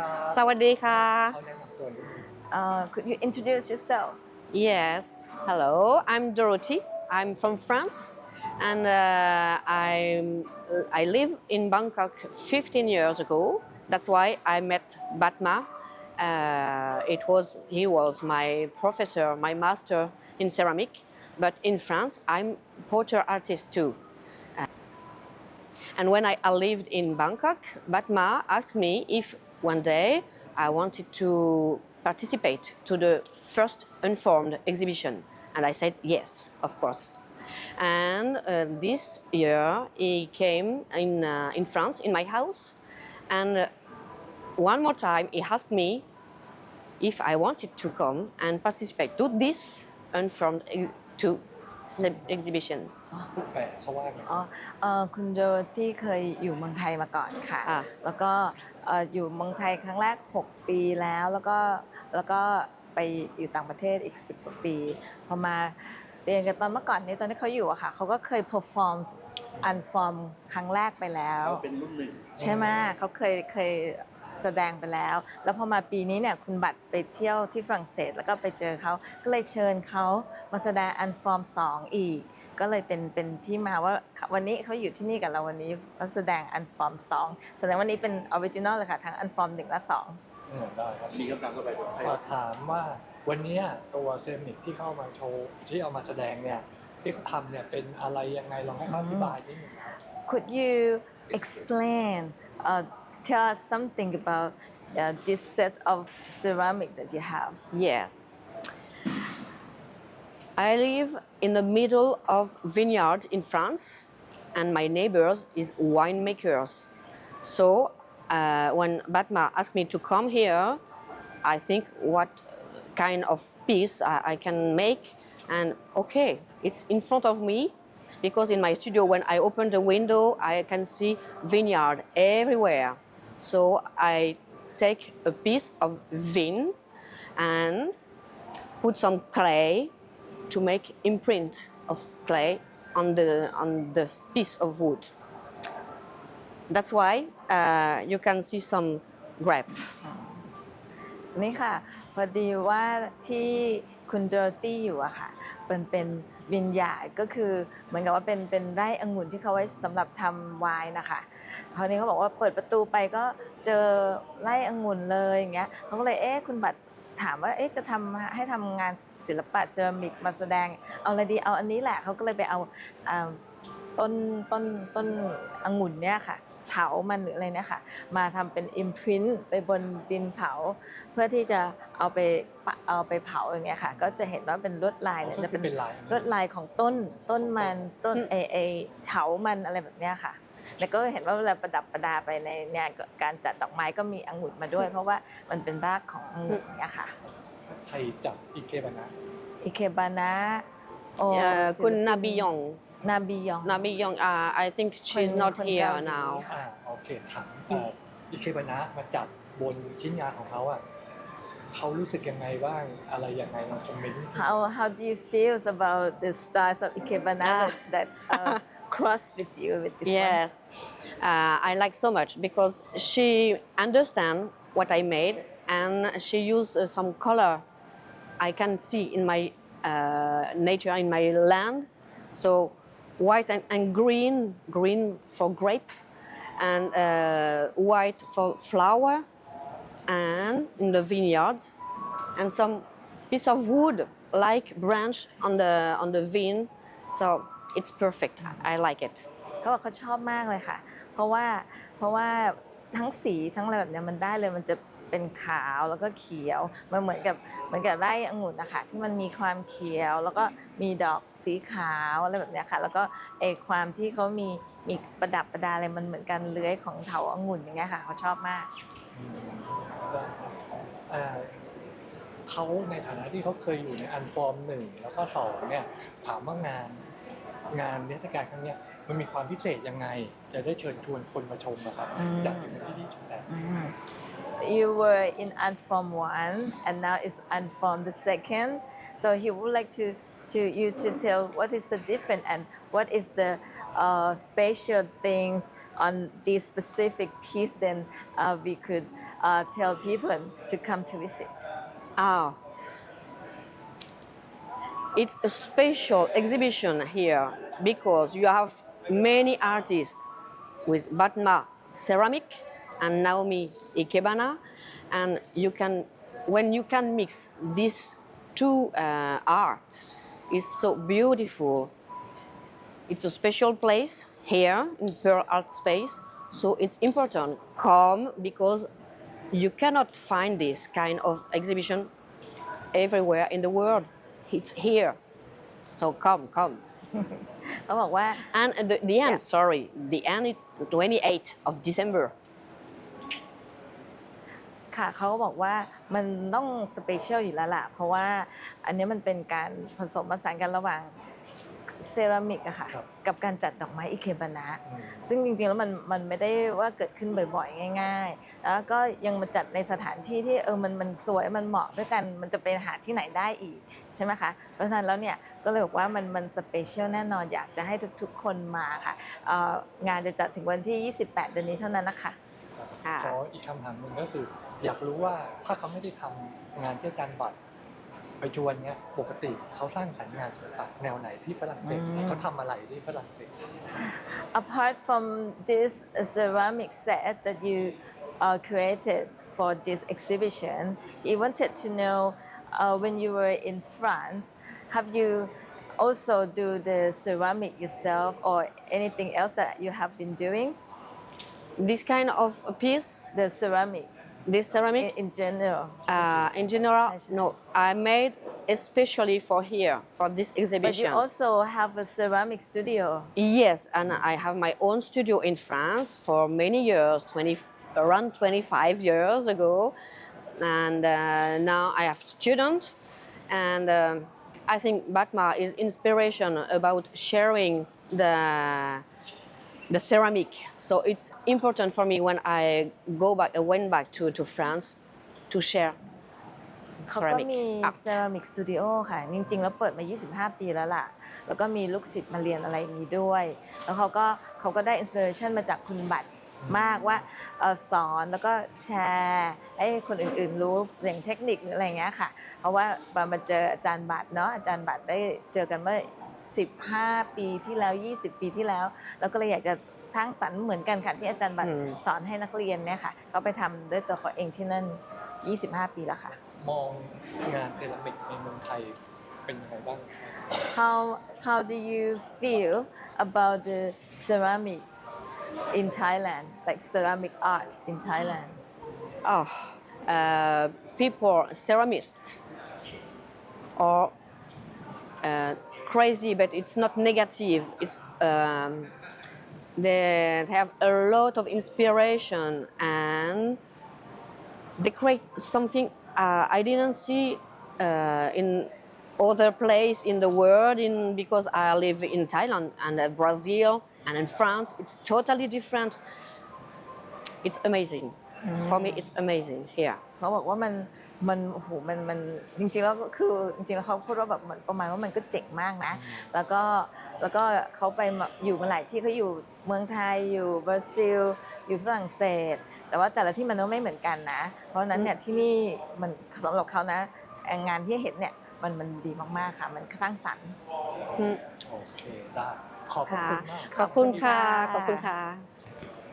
ครับ สวัสดีค่ะ เขาแนะนำตัวนิดนึง Uh, could you introduce yourself? Yes. Hello, I'm Dorothy. I'm from France, and uh, I'm I live in Bangkok 15 years ago. That's why I met Batma. Uh, it was he was my professor, my master in ceramic. But in France, I'm potter artist too. Uh, and when I, I lived in Bangkok, Batma asked me if one day I wanted to participate to the first Unformed exhibition. And I said yes, of course. And uh, this year he came in, uh, in France, in my house. And uh, one more time he asked me if I wanted to come and participate to this Unformed ex- to exhibition. แปลเขาว่าไง อ๋อเอ่อคุณโดที่เคยอยู่เมืองไทยมาก่อนค่ะ อะ แล้วก็เอ่ออยู่เมืองไทยครั้งแรก 6 ปีแล้ว แล้วก็แล้วก็ไปอยู่ต่างประเทศอีก 10กว่าปี พอมาเรียนกันตอนเมื่อก่อนนี้ตอนที่เขาอยู่อะค่ะเขาก็เคย perform unform ครั้งแรกไปแล้ว เขาเป็นรุ่นหนึ่ง ใช่ไหมเขาเคยเคย แสดงไปแล้ว แล้วพอมาปีนี้เนี่ยคุณบัตรไปเที่ยวที่ฝรั่งเศสแล้วก็ไปเจอเขาก็เลยเชิญเขามาแสดงอันฟอร์ม 2 อีก ก็เลยเป็นเป็นที่มาว่าวันนี้เขาอยู่ที่นี่กับเราวันนี้เขาแสดงอันฟอร์ม 2 แสดงวันนี้เป็นออริจินอลเลยค่ะทั้งอันฟอร์ม 1 และ2อืมได้ครับมีคำถามต่อไปผมให้ขอถามว่าวันเนี้ยตัวเซรามิกที่เข้ามาโชว์ที่เอามาแสดงเนี่ยที่เขาทำเนี่ยเป็นอะไรยังไงลองให้เขาอธิบายนิดนึงครับ Could you explain uh, tell us something about uh, this set of ceramic that you have Yes. I live in the middle of vineyard in France, and my neighbors is winemakers. So uh, when Batma asked me to come here, I think what kind of piece I, I can make, and okay, it's in front of me because in my studio when I open the window, I can see vineyard everywhere. So I take a piece of vine and put some clay to make imprint of clay on the on the piece of wood. That's why uh, you can see some grape. นี่ค่ะ พอดีว่าที่คุณโดตี้อยู่อะค่ะเป็นเป็นวินยาร์ดก็คือเหมือนกับว่าเป็นเป็นไร่องุ่นที่เขาไว้สำหรับทำไวน์นะคะ คราวนี้เขาบอกว่าเปิดประตูไปก็เจอไร่องุ่นเลยอย่างเงี้ยเขาก็เลยเอ๊ะคุณบัตรถามว่าเอ๊ะจะทำให้ทำงานศิลปะเซรามิกมาแสดงเอาอะไรดีเอาอันนี้แหละเขาก็เลยไปเอาอ่าต้นต้นต้นองุ่นเนี่ยค่ะเผามันหรืออะไรเนี่ยค่ะมาทำเป็นอิมพ i นต์ไปบนดินเผา เพื่อที่จะเอาไปปะเอาไปเผาอย่างเงี้ยค่ะ ก็จะเห็นว่าเป็นลวดลายเนี่ยก็จะคือเป็นลายลวดลายของต้นต้นมันต้นอืมเอเอเถามันอะไรแบบเนี้ยค่ะ แล้วก็เห็นว่าเวลาประดับประดาไปในเนี่ยการจัดดอกไม้ก็มีองุ่นมาด้วย เพราะว่ามันเป็นรากขององุ่นเนี่ยค่ะใครจับอีเคบานะอิเคบานะโอ Uh, Kun Nabi Yong. นาบียอง Nabi Yong, uh, I think she's Kun- not Kun here Gaudi. now. อ่าโอเคถามเอ่ออีเคบานะมาจับบนชิ้นงานของเขาอะเขารู้สึกยังไงบ้างอะไรยังไงลองคอมเมนต์ how how do you feel about the styles of ikebana Ah. that, that uh, cross with you with this? Yes, uh, I like so much because she understand what I made and she used uh, some color I can see in my uh, nature in my land. So white and, and green, green for grape, and uh, white for flower, and in the vineyard, and some piece of wood like branch on the on the vine. So it's perfect. I like it. เขาบอกเขาชอบมากเลยค่ะ เพราะว่าเพราะว่าทั้งสีทั้งอะไรแบบเนี้ยมันได้เลยมันจะเป็นขาวแล้วก็เขียวมันเหมือนกับเหมือนกับไร่องุ่นนะคะที่มันมีความเขียว แล้วก็มีดอกสีขาวอะไรแบบเนี้ยค่ะ แล้วก็เออความที่เขามีมีประดับประดาอะไรมันเหมือนกันเลื้อยของเถาองุ่นอย่างเงี้ยค่ะเขาชอบมากเอ่อเขาในฐานะที่เขาเคยอยู่ในอันฟอร์มหนึ่งแล้วก็ต่อเนี่ยถามว่างาน งานนิทรรศการครั้งเนี้ยมันมีความพิเศษยังไง จะได้เชิญชวนคนมาชมนะครับอืม จากถึงที่ที่ชมแด You were in Unform one and now it's Unform the second. So he would like to to you to tell what is the difference and what is the uh, special things on this specific piece. Then uh, we could uh, tell people to come to visit Ah, it's a special exhibition here because you have many artists with Batma ceramic and Naomi Ikebana, and you can when you can mix these two uh, art is so beautiful. It's a special place here in Pearl Art Space, so it's important. Come because you cannot find this kind of exhibition everywhere in the world. It's here. So come, come. เขาบอกว่า And the, the end, Yeah. sorry, the end is 28th of December. ค่ะเขาก็บอกว่ามันต้องสเปเชียลอยู่แล้วล่ะ เพราะว่าอันนี้มันเป็นการผสมผสานกันระหว่าง เซรามิกอะค่ะครับกับการจัดดอกไม้อิเคบานะ อืม ซึ่งจริงๆแล้วมันมันไม่ได้ว่าเกิดขึ้นบ่อยๆ ง่าย ๆ แล้วก็ยังมาจัดในสถานที่ที่เออมันมันสวยมันเหมาะด้วยกันมันจะไปหาที่ไหนได้อีกใช่ไหมคะ เพราะฉะนั้นแล้วเนี่ยก็เลยบอกว่ามันมันสเปเชียลแน่นอนอยากจะให้ทุกๆ คนมาค่ะเอ่องานจะจัดถึงวันที่ 28 เดือนนี้เท่านั้นนะคะอ่าขออีกคำถามหนึ่งก็คือ อยากรู้ว่าถ้าเขาไม่ได้ทำงานที่อาจารย์บัตร ไปชวนเนี้ยปกติเขาสร้างสรรค์งานศิลปะแนวไหนที่ฝรั่งเศส อืม เขาทำอะไรที่ฝรั่งเศส apart from this ceramic set that you uh, created for this exhibition, he wanted to know uh, when you were in France, have you also do the ceramic yourself or anything else that you have been doing? This kind of piece, The ceramic this ceramic, in general. uh, in general, no, I made especially for here, for this exhibition. But you also have a ceramic studio. Yes, and I have my own studio in France for many years, 20, around 25 years ago. And uh, now I have students. And um, I think Batma is inspiration about sharing the, the ceramic. So it's important for me when I go back, I went back to, to France to share เขาก็ ceramic มี art. เซรามิกสตูดิโอค่ะ จริง ๆ แล้วเปิดมา 25 ปีแล้วล่ะ แล้วก็มีลูกศิษย์มาเรียนอะไรนี้ด้วย แล้วเขาก็เขาก็ได้อินสปิเรชันมาจากคุณบัตร มากว่าเอ่อสอนแล้วก็แชร์ให้คนอื่นๆรู้อย่างเทคนิคหรืออะไรเงี้ยค่ะ เพราะว่ามามาเจออาจารย์บัตรเนาะอาจารย์บัตรได้เจอกันเมื่อ 15 ปีที่แล้ว 20 ปีที่แล้ว แล้วก็เลยอยากจะสร้างสรรค์เหมือนกันค่ะที่อาจารย์บัตรอืมสอนให้นักเรียนเนี่ยค่ะเขาไปทำด้วยตัวเขาเองที่นั่น 25 ปีแล้วค่ะ มองงานเซรามิกในเมืองไทยเป็นยังไงบ้าง How how do you feel about the ceramic in Thailand, like ceramic art in Thailand? Oh, uh, people, ceramists, are uh, crazy, but it's not negative. It's um, they have a lot of inspiration and they create something uh, I didn't see uh, in other place in the world. In because I live in Thailand and uh, Brazil and in France, it's totally different. It's amazing. For me, it's amazing here. เขาบอกว่ามันมันโอ้โหมันมันจริงๆแล้วก็คือจริงๆแล้วเขาพูดว่าแบบเหมือนประมาณว่ามันก็เจ๋งมากนะ แล้วก็แล้วก็เขาไปมาอยู่มาหลายที่เขาอยู่เมืองไทยอยู่บราซิล อยู่ฝรั่งเศส แต่ว่าแต่ละที่มันก็ไม่เหมือนกันนะ เพราะฉะนั้นเนี่ยที่นี่มันสำหรับเขานะงานที่เห็นเนี่ยมันมันดีมากๆค่ะ มันสร้างสรรค์ Mm. โอเคได้ ขอบพระคุณมาก ขอบคุณค่ะขขออบบคุคุณณค่ะค่ะ